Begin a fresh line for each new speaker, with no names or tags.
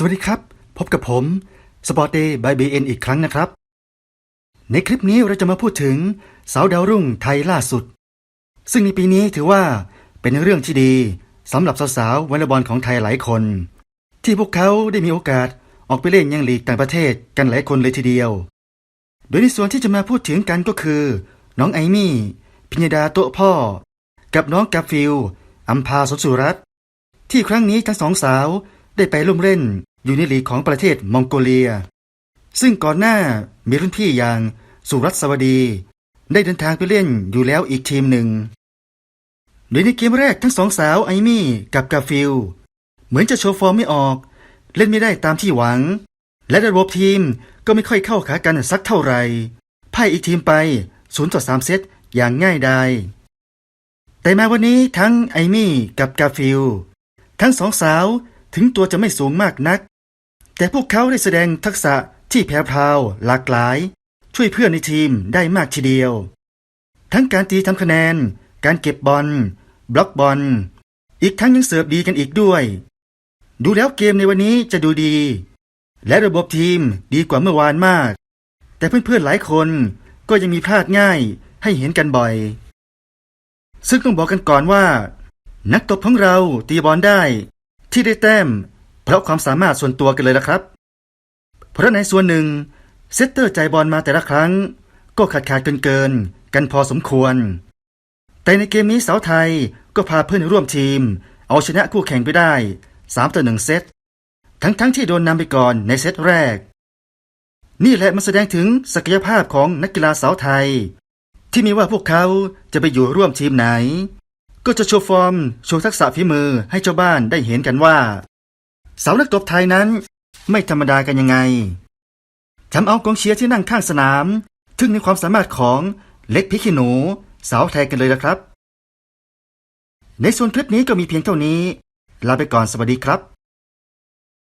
สวัสดีครับ พบกับผมสปอร์ตเดย์บายบีเอ็นอีกครั้งนะครับ ในคลิปนี้เราจะมาพูดถึงสาวดาวรุ่งไทยล่าสุด ซึ่งในปีนี้ถือว่าเป็นเรื่องที่ดีสำหรับสาวๆวอลเลย์บอลของไทยหลายคน ที่พวกเขาได้มีโอกาสออกไปเล่นยังลีกต่างประเทศกันหลายคนเลยทีเดียว โดยในส่วนที่จะมาพูดถึงกันก็คือ น้องไอมี่พิญญดาโตพ่อ กับน้องกาฟิลอัมพาสนสุรัตน์ที่ครั้งนี้ทั้งสองสาวได้ไปร่วมเล่น อยู่ในหลีกของประเทศมองโกเลีย ซึ่งก่อนหน้ามีรุ่นพี่อย่างสุรัตสวัสดี ได้เดินทางไปเล่นอยู่แล้วอีกทีมหนึ่งโดยในเกมแรกทั้งสองสาวไอมี่กับกาฟิล เหมือนจะโชว์ฟอร์มไม่ออก เล่นไม่ได้ตามที่หวัง และระบบทีมก็ไม่ค่อยเข้าขากันสักเท่าไหร่พ่ายอีกทีมไป0ต่อ3เซตอย่างง่ายดายแต่มาวันนี้ทั้งไอมี่กับกาฟิล ทั้งสองสาว ถึงตัวจะไม่สูงมากนัก แต่พวกเขาได้แสดงทักษะที่แพรวพราวหลากหลาย ช่วยเพื่อนในทีมได้มากทีเดียว ทั้งการตีทำคะแนน การเก็บบอล บล็อกบอล อีกทั้งยังเสิร์ฟดีกันอีกด้วย ดูแล้วเกมในวันนี้จะดูดี และระบบทีมดีกว่าเมื่อวานมาก แต่เพื่อนๆหลายคนก็ยังมีพลาดง่ายให้เห็นกันบ่อย ซึ่งต้องบอกกันก่อนว่า นักตบของเราตีบอลได้ ที่ได้แต้ม เพราะความสามารถส่วนตัวกันเลยละครับ เพราะในส่วนหนึ่งเซตเตอร์ใจบอลมาแต่ละครั้ง ก็ขาดขาดเกินเกินๆกันพอสมควร แต่ในเกมนี้สาวไทยก็พาเพื่อนร่วมทีม เอาชนะคู่แข่งไปได้3ต่อ1เซตทั้งๆทที่โดนนำไปก่อนในเซตแรก นี่แหละมันแสดงถึงศักยภาพของนักกีฬาสาวไทย ที่มีว่าพวกเขาจะไปอยู่ร่วมทีมไหน ก็จะโชว์ฟอร์ม โชว์ทักษะฝีมือให้เจ้าบ้านได้เห็นกันว่า สาวนักตบไทยนั้น ไม่ธรรมดากันยังไงทำเอากองเชียร์ที่นั่งข้างสนาม ทึ่งในความสามารถของเล็กพิคิหนูสาวไทยกันเลยนะครับ ในส่วนคลิปนี้ก็มีเพียงเท่านี้ ลาไปก่อนสวัสดีครับ